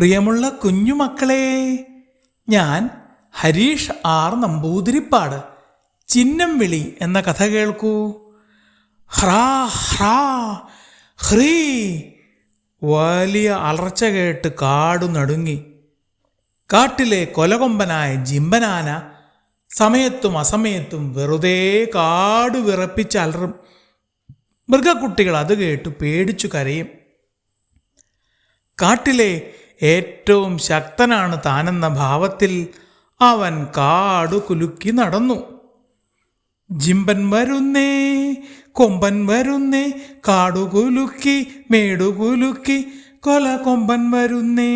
പ്രിയമുള്ള കുഞ്ഞുമക്കളെ ഞാൻ ഹരീഷ് ആർ നമ്പൂതിരിപ്പാട് ചിഹ്നം വിളി എന്ന കഥ കേൾക്കൂ. ഹ്രാ ഹ്രാ ഹ്രീ. വലിയ അലർച്ച കേട്ട് കാടു നടുങ്ങി. കാട്ടിലെ കൊലകൊമ്പനായ ജിംബനാന സമയത്തും അസമയത്തും വെറുതെ കാട് വിറപ്പിച്ച് അലറും. മൃഗക്കുട്ടികൾ അത് കേട്ട് പേടിച്ചു കരയും. കാട്ടിലെ ഏറ്റവും ശക്തനാണ് താനെന്ന ഭാവത്തിൽ അവൻ കാടു കുലുക്കി നടന്നു. ജിമ്പൻ വരുന്നേ കൊമ്പൻ വരുന്നേ കാടുകുലുക്കി മേടുകുലുക്കി മേടു കൊല കൊമ്പൻ വരുന്നേ.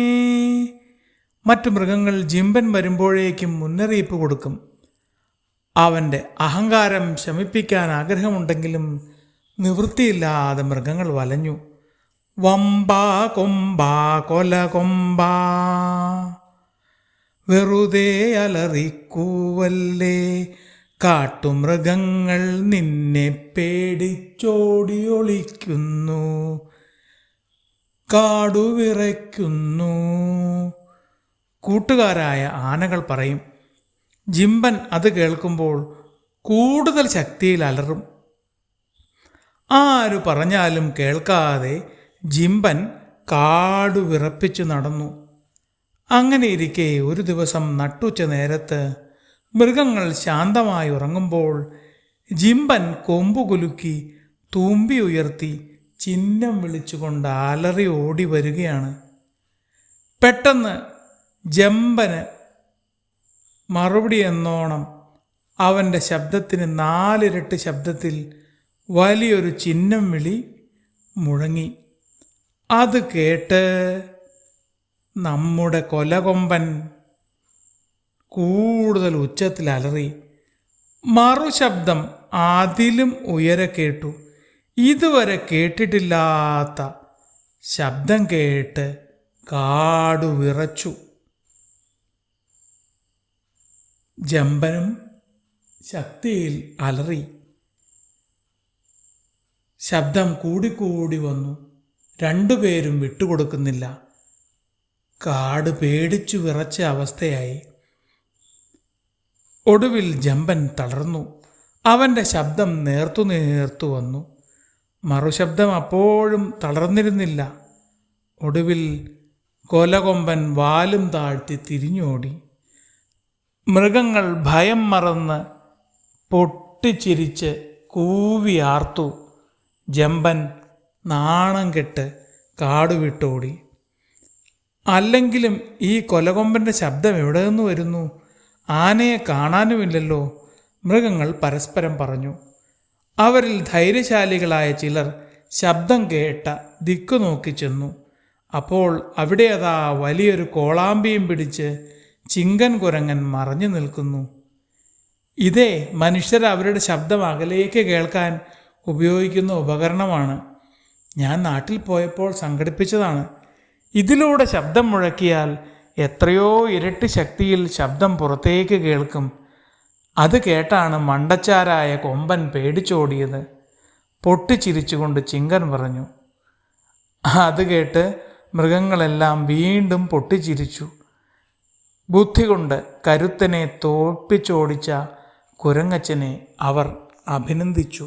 മറ്റു മൃഗങ്ങൾ ജിമ്പൻ വരുമ്പോഴേക്കും മുന്നറിയിപ്പ് കൊടുക്കും. അവന്റെ അഹങ്കാരം ശമിപ്പിക്കാൻ ആഗ്രഹമുണ്ടെങ്കിലും നിവൃത്തിയില്ലാതെ മൃഗങ്ങൾ വലഞ്ഞു. വമ്പാ കൊമ്പാ കൊല കൊമ്പാ. വെറുതെ അലറിക്കൂവല്ലേ കാട്ടുമൃഗങ്ങൾ നിന്നെ പേടിച്ചോടി ഒളിക്കുന്നു കാടുവിറയ്ക്കുന്നു. കൂട്ടുകാരായ ആനകൾ പറയും ജിമ്പൻ അത് കേൾക്കുമ്പോൾ കൂടുതൽ ശക്തിയിൽ അലറും. ആര് പറഞ്ഞാലും കേൾക്കാതെ ജിമ്പൻ കാടു വിറപ്പിച്ചു നടന്നു. അങ്ങനെ ഇരിക്കെ ഒരു ദിവസം നട്ടുച്ച നേരത്ത് മൃഗങ്ങൾ ശാന്തമായി ഉറങ്ങുമ്പോൾ ജിമ്പൻ കൊമ്പുകുലുക്കി തൂമ്പി ഉയർത്തി ചിഹ്നം വിളിച്ചുകൊണ്ട് അലറി ഓടി വരികയാണ്. പെട്ടെന്ന് ജമ്പന് മറുപടി എന്നോണം അവന്റെ ശബ്ദത്തിന് നാലിരട്ടി ശബ്ദത്തിൽ വലിയൊരു ചിഹ്നം വിളി മുഴങ്ങി. അത് കേട്ട് നമ്മുടെ കൊലകൊമ്പൻ കൂടുതൽ ഉച്ചത്തിൽ അലറി. മറുശബ്ദം അതിലും ഉയരെ കേട്ടു. ഇതുവരെ കേട്ടിട്ടില്ലാത്ത ശബ്ദം കേട്ട് കാടു വിറച്ചു. ജമ്പനും ശക്തിയിൽ അലറി. ശബ്ദം കൂടിക്കൂടി വന്നു. രണ്ടുപേരും വിട്ടുകൊടുക്കുന്നില്ല. കാട് പേടിച്ചു വിറച്ച അവസ്ഥയായി. ഒടുവിൽ ജമ്പൻ തളർന്നു. അവന്റെ ശബ്ദം നേർത്തു നേർത്തു വന്നു. മറുശബ്ദം അപ്പോഴും തളർന്നിരുന്നില്ല. ഒടുവിൽ കൊലകൊമ്പൻ വാലും താഴ്ത്തി തിരിഞ്ഞോടി. മൃഗങ്ങൾ ഭയം മറന്ന് പൊട്ടിച്ചിരിച്ച് കൂവിയാർത്തു ജമ്പൻ നാണം കെട്ട് കാടുവിട്ടോടി. അല്ലെങ്കിലും ഈ കൊലകൊമ്പന്റെ ശബ്ദം എവിടെ നിന്ന് വരുന്നു? ആനയെ കാണാനുമില്ലല്ലോ. മൃഗങ്ങൾ പരസ്പരം പറഞ്ഞു. അവരിൽ ധൈര്യശാലികളായ ചിലർ ശബ്ദം കേട്ട ദിക്കു നോക്കി ചെന്നു. അപ്പോൾ അവിടെ അതാ വലിയൊരു കോളാമ്പിയും പിടിച്ച് ചിങ്കൻ കുരങ്ങൻ മറഞ്ഞു നിൽക്കുന്നു. ഇതേ മനുഷ്യർ അവരുടെ ശബ്ദം അകലേക്ക് കേൾക്കാൻ ഉപയോഗിക്കുന്ന ഉപകരണമാണ്. ഞാൻ നാട്ടിൽ പോയപ്പോൾ സംഘടിപ്പിച്ചതാണ്. ഇതിലൂടെ ശബ്ദം മുഴക്കിയാൽ എത്രയോ ഇരട്ടി ശക്തിയിൽ ശബ്ദം പുറത്തേക്ക് കേൾക്കും. അത് കേട്ടാണ് മണ്ടച്ചാരായ കൊമ്പൻ പേടിച്ചോടിയത്. പൊട്ടിച്ചിരിച്ചുകൊണ്ട് ചിങ്കൻ പറഞ്ഞു അത് കേട്ട് മൃഗങ്ങളെല്ലാം വീണ്ടും പൊട്ടിച്ചിരിച്ചു. ബുദ്ധി കൊണ്ട് കരുത്തനെ തോൽപ്പിച്ചോടിച്ച കുരങ്ങച്ചനെ അവർ അഭിനന്ദിച്ചു.